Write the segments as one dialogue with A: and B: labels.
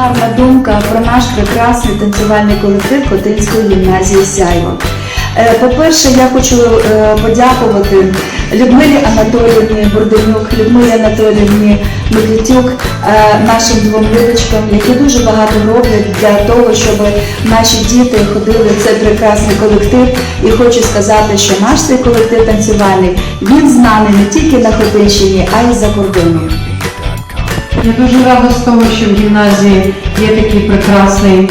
A: гарна думка про наш прекрасний танцювальний колектив Хотинської гімназії Сяйво. Е, По-перше, я хочу е, подякувати Людмилі Анатоліївні Бурденюк, Людмилі Анатоліївні Микитюк, е, нашим двом Людочкам, які дуже багато роблять для того, щоб наші діти ходили в цей прекрасний колектив. І хочу сказати, що наш цей колектив танцювальний він знаний не тільки на Хотинщині, а й за кордоном.
B: Я дуже рада з того, що в гімназії є такий прекрасний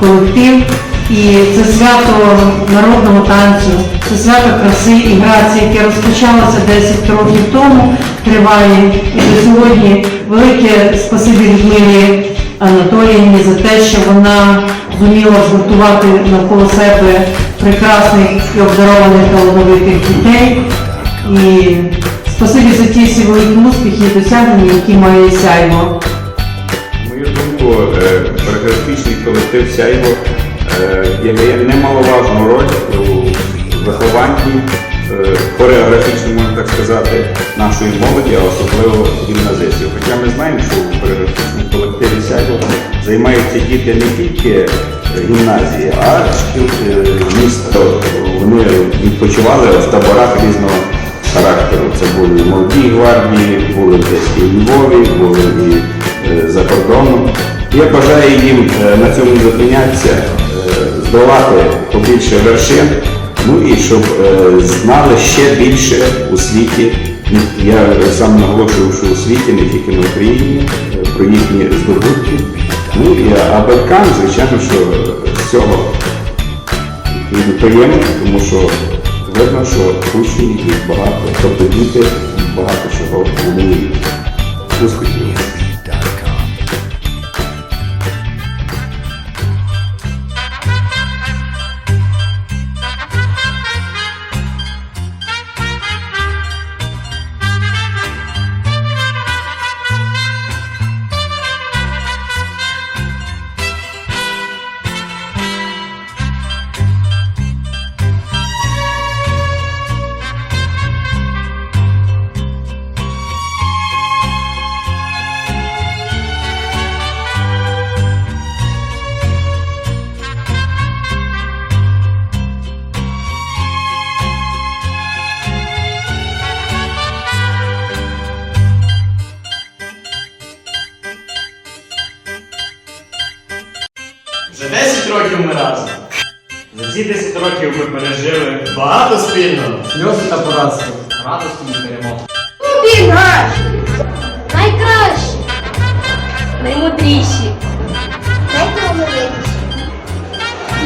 B: колектив. І це свято народного танцю, це свято краси і грації, яке розпочалося 10 років тому, триває. І до сьогодні велике спасибі Людмилі Анатоліївні за те, що вона зуміла згуртувати навколо себе прекрасних і обдарованих талановитих дітей. І спасибі за ті великі успіхи і досягнення, які має сяйво.
C: Мою думку, е, хореографічний колектив Сяйво е, являє немаловажну роль у вихованні е, хореографічному, так сказати, нашої молоді, а особливо гімназистів. Хоча ми знаємо, що у хореографічному колективі Сяйво займаються діти не тільки е, гімназії, а шкіл е, міста. Вони відпочивали в таборах різного характеру. Це були і молоді гвардії, були десь і Львові, були і е, за кордоном. Я бажаю їм е, на цьому зупинятися, е, здолати побільше вершин, ну і щоб е, знали ще більше у світі. Я сам наголошую, що у світі, не тільки на Україні, е, про їхні здобутки. Ну і а батькам, звичайно, що з цього приємно, тому що видно, що учнів багато, тобто діти багато чого вміють. Успіхів!
D: Вже 10 років ми разом. За ці 10 років ми пережили багато спільного.
E: Сльози та поразки, радості і перемоги.
F: Ти наш! Найкращі! Наймудріші! Найталановитіші!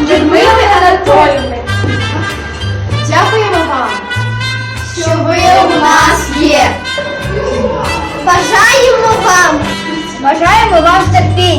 F: Людмили Анатолівни! Дякуємо вам, що ви у нас є! Бажаємо вам! Бажаємо вам терпіння!